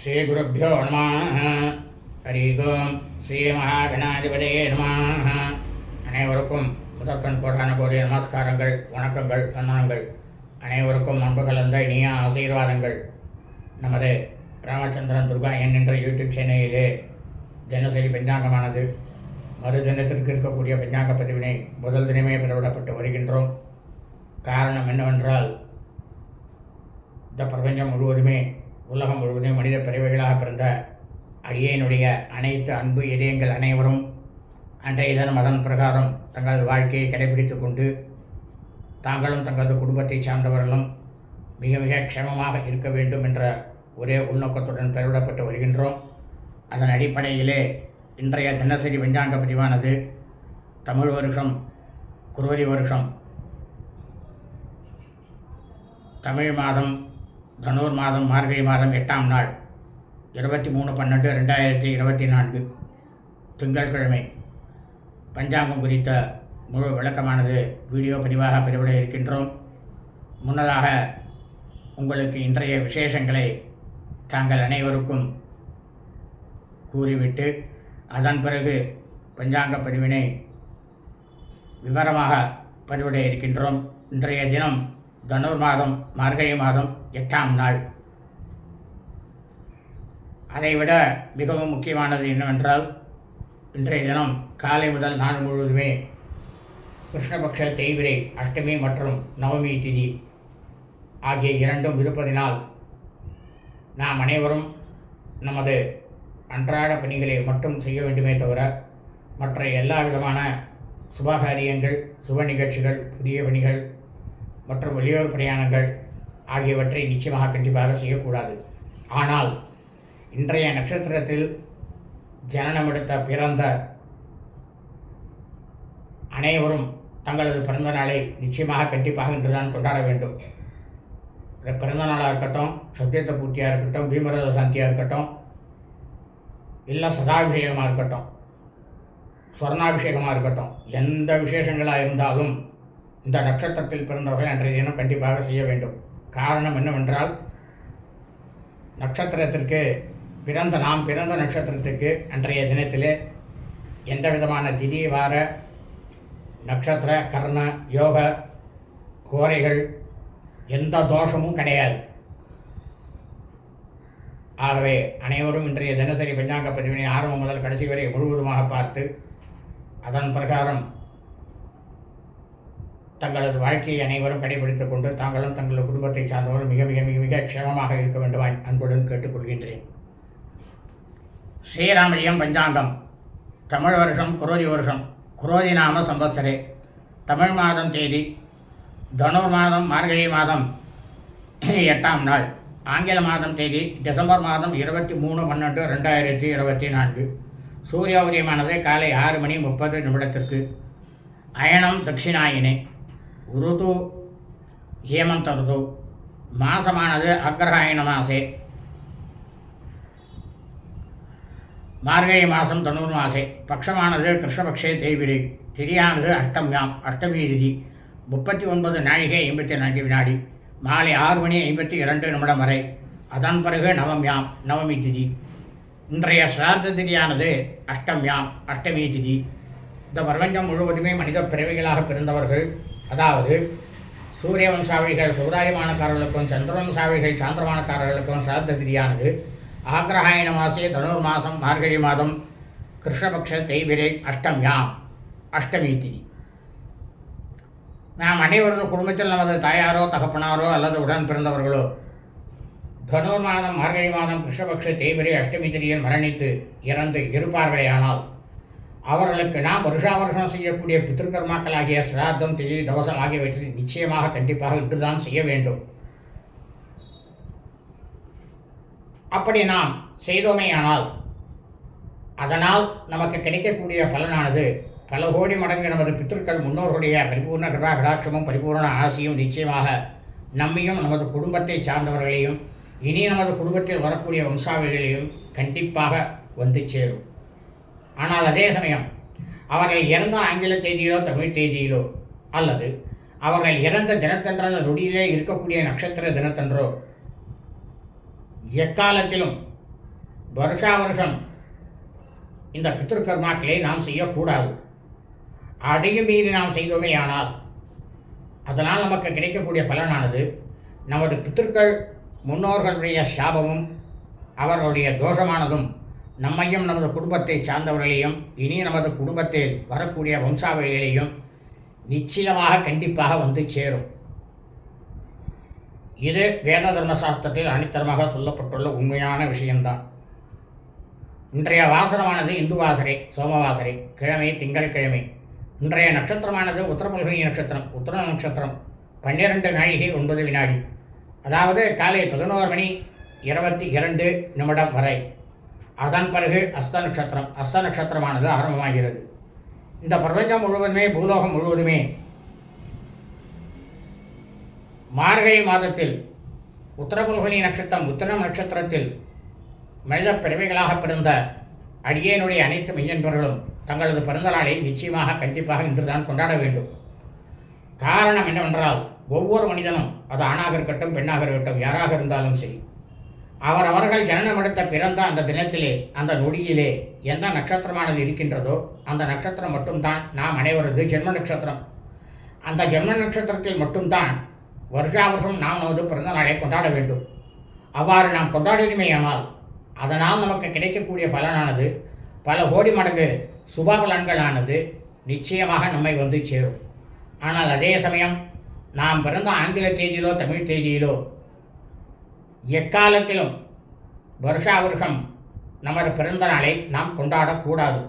ஸ்ரீகுருப்போ நம ஹரி ஓம். ஸ்ரீ மகாகணாதிபதியே நம அனைவருக்கும் முதற்கண் கோடான போதிய நமஸ்காரங்கள் வணக்கங்கள் வந்தனங்கள். அனைவருக்கும் அன்பு கலந்த இனிய ஆசீர்வாதங்கள். நமது ராமச்சந்திரன் துர்கா என் என்ற யூடியூப் சேனலிலே தினசரி பஞ்சாங்கமானது. மறு தினத்திற்கு இருக்கக்கூடிய பஞ்சாங்க பதிவினை முதல் தினமே பிறவிடப்பட்டு வருகின்றோம். காரணம் என்னவென்றால் இந்த பிரபஞ்சம் முழுவதுமே பிறவிகளாக பிறந்த அடியேனுடைய அனைத்து அன்பு இதயங்கள் அனைவரும் அன்றைய தினம் அதன் பிரகாரம் தங்களது வாழ்க்கையை கடைபிடித்து கொண்டு தாங்களும் தங்களது குடும்பத்தை சார்ந்தவர்களும் மிக மிக க்ஷமமாக இருக்க வேண்டும் என்ற ஒரே உள்நோக்கத்துடன் பெருவிடப்பட்டு வருகின்றோம். அதன் அடிப்படையிலே இன்றைய தினசரி வெஞ்சாங்க பதிவானது தமிழ் வருஷம் குருவதி வருஷம் தமிழ் மாதம் தனூர் மாதம் மார்கழி மாதம் எட்டாம் நாள். இருபத்தி மூணு பன்னெண்டு ரெண்டாயிரத்தி இருபத்தி நான்கு திங்கட்கிழமை பஞ்சாங்கம் குறித்த முழு விளக்கமானது வீடியோ பதிவாக பதிவிட இருக்கின்றோம். முன்னதாக உங்களுக்கு இன்றைய விசேஷங்களை தாங்கள் அனைவருக்கும் கூறிவிட்டு அதன் பிறகு பஞ்சாங்க பதிவினை விவரமாக பதிவிட இருக்கின்றோம். இன்றைய தினம் தனுர் மாதம் மார்கழி மாதம் எட்டாம் நாள். அதைவிட மிகவும் முக்கியமானது என்னவென்றால் இன்றைய தினம் காலை முதல் நாள் முழுவதுமே கிருஷ்ணபக்ஷ தேய்பிரை அஷ்டமி மற்றும் நவமி திதி ஆகிய இரண்டும் இருப்பதினால் நாம் அனைவரும் நமது அன்றாட பணிகளை மட்டும் செய்ய வேண்டுமே தவிர மற்ற எல்லா விதமான சுபகாரியங்கள் சுப நிகழ்ச்சிகள் புதிய பணிகள் மற்றும் வெளியூர் பிரயாணங்கள் ஆகியவற்றை நிச்சயமாக கண்டிப்பாக செய்யக்கூடாது. ஆனால் இன்றைய நட்சத்திரத்தில் ஜனனமெடுத்த பிறந்த அனைவரும் தங்களது பிறந்த நாளை நிச்சயமாக கண்டிப்பாக இன்றுதான் கொண்டாட வேண்டும். பிறந்த நாளாக இருக்கட்டும் சத்தியத்த பூர்த்தியாக இருக்கட்டும் பீமரத சாந்தியாக இருக்கட்டும் இல்லை சதாபிஷேகமாக இருக்கட்டும் ஸ்வர்ணாபிஷேகமாக இருக்கட்டும் எந்த விசேஷங்களாக இருந்தாலும் இந்த நட்சத்திரத்தில் பிறந்தவர்கள் அன்றைய தினம் கண்டிப்பாக செய்ய வேண்டும். காரணம் என்னவென்றால் நட்சத்திரத்திற்கு பிறந்த நாம் பிறந்த நட்சத்திரத்துக்கு அன்றைய தினத்திலே எந்த விதமான திதி வார நட்சத்திர கர்ண யோக கோரைகள் எந்த தோஷமும் கிடையாது. ஆகவே அனைவரும் இன்றைய தினசரி பஞ்சாங்க பதிவினை ஆரம்பம் முதல் கடைசி வரை முழுவதுமாக பார்த்து அதன் பிரகாரம் தங்களது வாழ்க்கையை அனைவரும் கடைபிடித்துக் கொண்டு தாங்களும் தங்களது குடும்பத்தை சார்ந்தவர்கள் மிக மிக மிக மிக க்ஷமமாக இருக்க வேண்டும் அன்புடன் கேட்டுக்கொள்கின்றேன். ஸ்ரீராமலியம் பஞ்சாங்கம். தமிழ் வருஷம் குரோதி வருஷம். குரோதி நாம சம்பத்சரே. தமிழ் மாதம் தேதி தனுர் மாதம் மார்கழி மாதம் எட்டாம் நாள். ஆங்கில மாதம் தேதி டிசம்பர் மாதம் இருபத்தி மூணு பன்னெண்டு ரெண்டாயிரத்தி இருபத்தி நான்கு. சூரிய உதயமானது காலை ஆறு மணி முப்பது நிமிடத்திற்கு. அயனம் தட்சிணாயினே. ருது ஹேமந்த ருது மாசமானது அக்ரஹாயண மாசே. மார்கழி மாதம் தனுர் மாசே. பக்ஷமானது கிருஷ்ணபக்ஷே தேய்பிரை திரியானது அஷ்டம்யாம் அஷ்டமி திதி. முப்பத்தி ஒன்பது நாழிகை ஐம்பத்தி நான்கு வினாடி. மாலை ஆறு மணி ஐம்பத்தி இரண்டு நிமிடம் வரை. அதன் பிறகு நவம்யாம் நவமி திதி. இன்றைய சிரார்த்த திதியானது அஷ்டம்யாம் அஷ்டமி திதி. இந்த பிரபஞ்சம் முழுவதுமே மனித பிறவிகளாக பிறந்தவர்கள். அதாவது சூரிய வம்சாவிகள் சௌராயமானக்காரர்களுக்கும் சந்திரவம்சாவிகள் சாந்திரமானக்காரர்களுக்கும் சிரார்த்த திதியானது ஆக்ரஹாயண மாசே தனுர் மாதம் மார்கழி மாதம் கிருஷ்ணபக்ஷ தேய்பிரை அஷ்டம்யாம் அஷ்டமி திதி நாம் அனைவரது குடும்பத்தில் நமது தாயாரோ தகப்பனாரோ அல்லது உடன் பிறந்தவர்களோ தனுர் மாதம் மார்கழி மாதம் கிருஷ்ணபக்ஷ தேய்பிரை அஷ்டமி திதியில் மரணித்து இறந்து இருப்பார்களேயானால் அவர்களுக்கு நாம் வருஷா வருஷம் செய்யக்கூடிய பித்திருக்கர்மாக்களாகிய சிராத்தம் திதி தவசம் ஆகியவற்றை நிச்சயமாக கண்டிப்பாக இன்றுதான் செய்ய வேண்டும். அப்படி நாம் செய்தோமேயானால் அதனால் நமக்கு கிடைக்கக்கூடிய பலனானது பல கோடி மடங்கு நமது பித்திருக்கள் முன்னோர்களுடைய பரிபூர்ண கிருபா கடாட்சமும் பரிபூர்ண ஆசையும் நிச்சயமாக நம்மையும் நமது குடும்பத்தை சார்ந்தவர்களையும் இனி நமது குடும்பத்தில் வரக்கூடிய வம்சாவளிகளையும் கண்டிப்பாக வந்து சேரும். ஆனால் அதே சமயம் அவர்கள் இறந்த ஆங்கில தேதியிலோ தமிழ் தேதியிலோ அல்லது அவர்கள் இறந்த தினத்தன்ற நொடியிலே இருக்கக்கூடிய நட்சத்திர தினத்தன்றோ எக்காலத்திலும் வருஷா வருஷம் இந்த பித்திருக்கர்மாக்களை நாம் செய்யக்கூடாது. அதையும் மீறி நாம் செய்தோமே ஆனால் அதனால் நமக்கு கிடைக்கக்கூடிய பலனானது நமது பித்திருக்கள் முன்னோர்களுடைய சாபமும் அவர்களுடைய தோஷமானதும் நம்மையும் நமது குடும்பத்தை சார்ந்தவர்களையும் இனி நமது குடும்பத்தில் வரக்கூடிய வம்சாவளிகளையும் நிச்சயமாக கண்டிப்பாக வந்து சேரும். இது வேத தர்மசாஸ்திரத்தில் அனித்தரமாக சொல்லப்பட்டுள்ள உண்மையான விஷயம்தான். இன்றைய வாசனமானது இந்து வாசரே சோமவாசரை கிழமை திங்கள்கிழமை இன்றைய நட்சத்திரமானது உத்தரபல்கனி நட்சத்திரம் உத்தர நட்சத்திரம் பன்னிரண்டு நாழிகை ஒன்பது வினாடி. அதாவது காலை பதினோரு மணி இருபத்தி இரண்டு நிமிடம் வரை. அதன் பிறகு அஸ்த நட்சத்திரம் அஸ்த நட்சத்திரமானது ஆரம்பமாகிறது. இந்த பிரபஞ்சம் முழுவதுமே பூலோகம் முழுவதுமே மார்கழி மாதத்தில் உத்தரபுல்கனி நட்சத்திரம் உத்திரம் நட்சத்திரத்தில் மனித பிறவைகளாக பிறந்த அடியேனுடைய அனைத்து மெய்யன்பர்களும் தங்களது பிறந்த நாளை நிச்சயமாக கண்டிப்பாக இன்றுதான் கொண்டாட வேண்டும். காரணம் என்னவென்றால் ஒவ்வொரு மனிதனும் அது ஆணாக இருக்கட்டும் பெண்ணாக இருக்கட்டும் யாராக இருந்தாலும் சரி அவர் அவர்கள் ஜனனம் எடுத்த பிறந்த அந்த தினத்திலே அந்த நொடியிலே எந்த நட்சத்திரமானது இருக்கின்றதோ அந்த நட்சத்திரம் மட்டும்தான் நாம் அனைவரது ஜென்ம நட்சத்திரம். அந்த ஜென்ம நட்சத்திரத்தில் மட்டும்தான் வருஷா வருஷம் நாம் நமது பிறந்த நாளை கொண்டாட வேண்டும். அவ்வாறு நாம் கொண்டாடினமேயானால் அதனால் நமக்கு கிடைக்கக்கூடிய பலனானது பல கோடி மடங்கு சுப பலன்களானது நிச்சயமாக நம்மை வந்து சேரும். ஆனால் அதே சமயம் நாம் பிறந்த ஆங்கில தேதியிலோ தமிழ் தேதியிலோ எக்காலத்திலும் வருஷா வருஷம் நமது பிறந்த நாளை நாம் கொண்டாடக்கூடாது.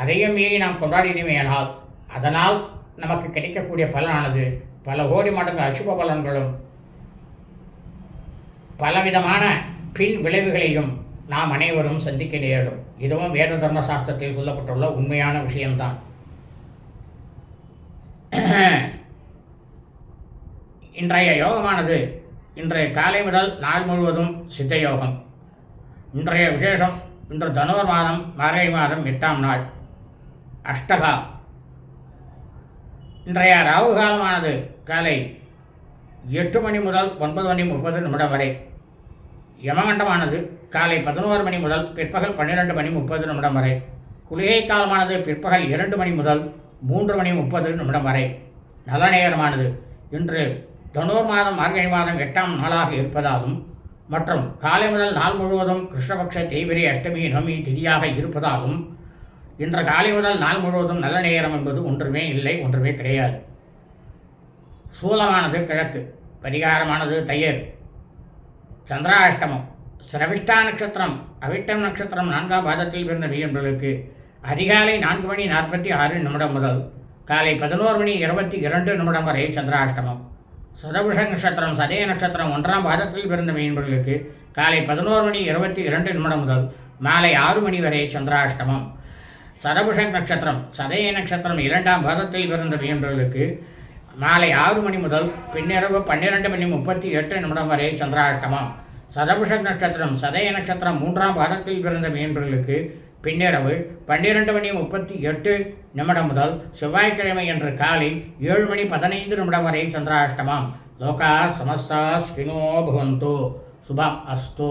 அதையும் மீறி நாம் கொண்டாடினோமேயானால் அதனால் நமக்கு கிடைக்கக்கூடிய பலனானது பல கோடி மடங்கு அசுப பலன்களும் பலவிதமான பின் விளைவுகளையும் நாம் அனைவரும் சந்திக்க நேரிடும். இதுவும் வேத தர்ம சாஸ்திரத்தில் சொல்லப்பட்டுள்ள உண்மையான விஷயம்தான். இன்றைய யோகமானது இன்றைய காலை முதல் நாள் முழுவதும் சித்த யோகம் இன்றைய விசேஷம் இன்று தனுவர் மாதம் மார்கழி மாதம் எட்டாம் நாள். அஷ்டகா இன்றைய ராகு காலமானது காலை எட்டு மணி முதல் ஒன்பது மணி முப்பது நிமிடம் வரை. யமகண்டமானது காலை பதினோரு மணி முதல் பிற்பகல் பன்னிரெண்டு மணி முப்பது நிமிடம் வரை. குளிகை காலமானது பிற்பகல் இரண்டு மணி முதல் மூன்று மணி முப்பது நிமிடம் வரை. நல்ல நேரமானது இன்று தொண்ணூறு மாதம் மார்கழி மாதம் எட்டாம் நாளாக இருப்பதாலும் மற்றும் காலை முதல் நாள் முழுவதும் கிருஷ்ணபக்ஷ தேய்பிரை அஷ்டமி நவமி திதியாக இருப்பதாலும் இன்று காலை முதல் நாள் முழுவதும் நல்ல நேரம் என்பது ஒன்றுமே இல்லை ஒன்றுமே கிடையாது. சூலமானது கிழக்கு பரிகாரமானது தையர் சந்திராஷ்டமம் சிரவிஷ்டா நட்சத்திரம் அவிட்டம் நட்சத்திரம் நான்காம் பாதத்தில் பிறந்த வீரர்களுக்கு அதிகாலை நான்கு மணி நாற்பத்தி ஆறு நிமிடம் முதல் காலை பதினோரு மணி இருபத்தி இரண்டு நிமிடம் வரை சந்திராஷ்டமம். சதபுஷ நட்சத்திரம் சதய நட்சத்திரம் ஒன்றாம் பாதத்தில் பிறந்த மீன்பர்களுக்கு காலை பதினோரு மணி இருபத்தி இரண்டு நிமிடம் முதல் மாலை ஆறு மணி வரை சந்திராஷ்டமம். சரபுஷன் நட்சத்திரம் சதய நட்சத்திரம் இரண்டாம் பாதத்தில் பிறந்த மீன்பர்களுக்கு மாலை ஆறு மணி முதல் பின்னிரவு பன்னிரெண்டு மணி முப்பத்தி எட்டு நிமிடம் வரை சந்திராஷ்டமம். சதபுஷன் நட்சத்திரம் சதய நட்சத்திரம் மூன்றாம் பாதத்தில் பிறந்த மீன்களுக்கு பின்னிரவு பன்னிரெண்டு மணி முப்பத்தி எட்டு நிமிடம் முதல் செவ்வாய்க்கிழமை என்று காலை ஏழு மணி பதினைந்து நிமிடம் வரை சந்திராஷ்டமம். லோகா சமஸ்தா ஸ்கினோ பவந்தோ. சுபம் அஸ்தோ.